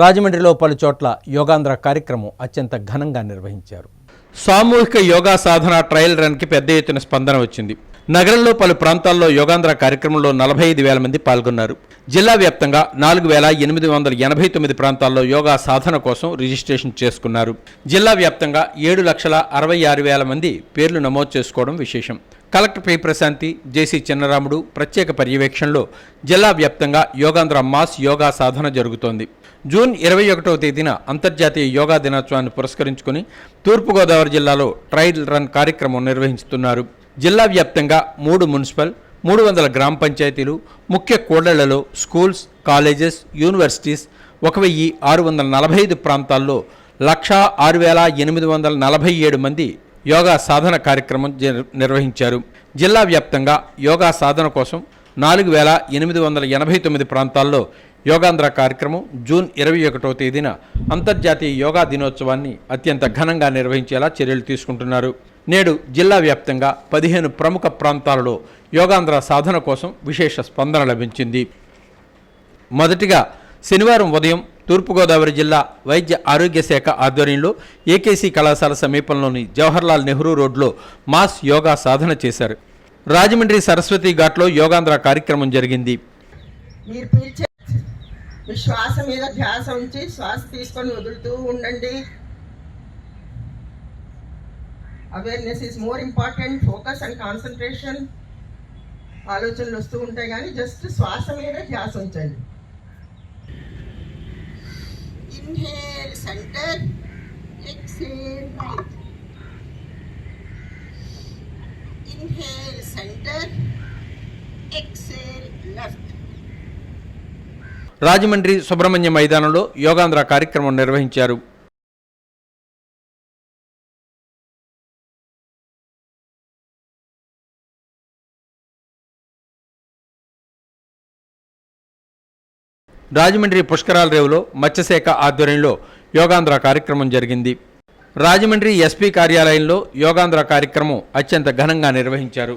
రాజమండ్రిలో పలు చోట్ల యోగాంధ్ర కార్యక్రమం అత్యంత ఘనంగా నిర్వహించారు. సామూహిక యోగా సాధన ట్రయల్ రన్కి పెద్ద ఎత్తున స్పందన వచ్చింది. నగరంలో పలు ప్రాంతాల్లో యోగాంధ్ర కార్యక్రమంలో నలభై ఐదు వేల మంది పాల్గొన్నారు. జిల్లా వ్యాప్తంగా నాలుగు వేల ఎనిమిది వందల ఎనభై తొమ్మిది ప్రాంతాల్లో యోగా సాధన కోసం రిజిస్ట్రేషన్ చేసుకున్నారు. జిల్లా వ్యాప్తంగా ఏడు లక్షల అరవై ఆరు వేల మంది పేర్లు నమోదు చేసుకోవడం విశేషం. Collector P Prashanti JC Chinnaramudu ప్రత్యేక పర్యవేక్షణలో జిల్లా వ్యాప్తంగా యోగాంధ్ర మాస్ యోగా సాధన జరుగుతోంది. జూన్ ఇరవై ఒకటవ తేదీన అంతర్జాతీయ యోగా దినోత్సవాన్ని పురస్కరించుకుని తూర్పుగోదావరి జిల్లాలో ట్రయల్ రన్ కార్యక్రమం నిర్వహిస్తున్నారు. జిల్లా వ్యాప్తంగా మూడు మున్సిపల్ మూడు వందల గ్రామ పంచాయతీలు ముఖ్య కూడళ్ళలో స్కూల్స్ కాలేజెస్ యూనివర్సిటీస్ ఒక వెయ్యి ఆరు వందల నలభై ఐదు ప్రాంతాల్లో లక్షా ఆరు వేల ఎనిమిది వందల నలభై ఏడు మంది యోగా సాధన కార్యక్రమం నిర్వహించారు. జిల్లా వ్యాప్తంగా యోగా సాధన కోసం నాలుగు వేల ఎనిమిది వందల ఎనభై తొమ్మిది ప్రాంతాల్లో యోగాంధ్ర కార్యక్రమం జూన్ ఇరవై ఒకటో తేదీన అంతర్జాతీయ యోగా దినోత్సవాన్ని అత్యంత ఘనంగా నిర్వహించేలా చర్యలు తీసుకుంటున్నారు. నేడు జిల్లా వ్యాప్తంగా పదిహేను ప్రముఖ ప్రాంతాలలో యోగాంధ్ర సాధన కోసం విశేష స్పందన లభించింది. మొదటిగా శనివారం ఉదయం తూర్పుగోదావరి జిల్లా వైద్య ఆరోగ్య శాఖ ఆధ్వర్యంలో ఏకేసీ కళాశాల సమీపంలోని జవహర్లాల్ నెహ్రూ రోడ్లో మాస్ యోగా సాధన చేశారు. రాజమండ్రి సరస్వతి ఘాట్లో యోగాంధ్ర కార్యక్రమం జరిగింది. మీరు పీల్చే మీ శ్వాస మీద ధ్యాస ఉంచి శ్వాస తీసుకొని వదులుతూ ఉండండి. Awareness is more important focus and concentration ఆలోచనలు వస్తూ ఉంటాయి కానీ జస్ట్ శ్వాస మీద ధ్యాస ఉంచండి. Inhale center, exhale right. Inhale center, exhale left. Rajahmundry Subrahmanya మైదానంలో యోగాంధ్ర కార్యక్రమం నిర్వహించారు రాజమండ్రి పుష్కరాల రేవులో మత్స్యశాఖ ఆధ్వర్యంలో యోగాంధ్ర కార్యక్రమం జరిగింది. రాజమండ్రి ఎస్పీ కార్యాలయంలో యోగాంధ్ర కార్యక్రమం అత్యంత ఘనంగా నిర్వహించారు.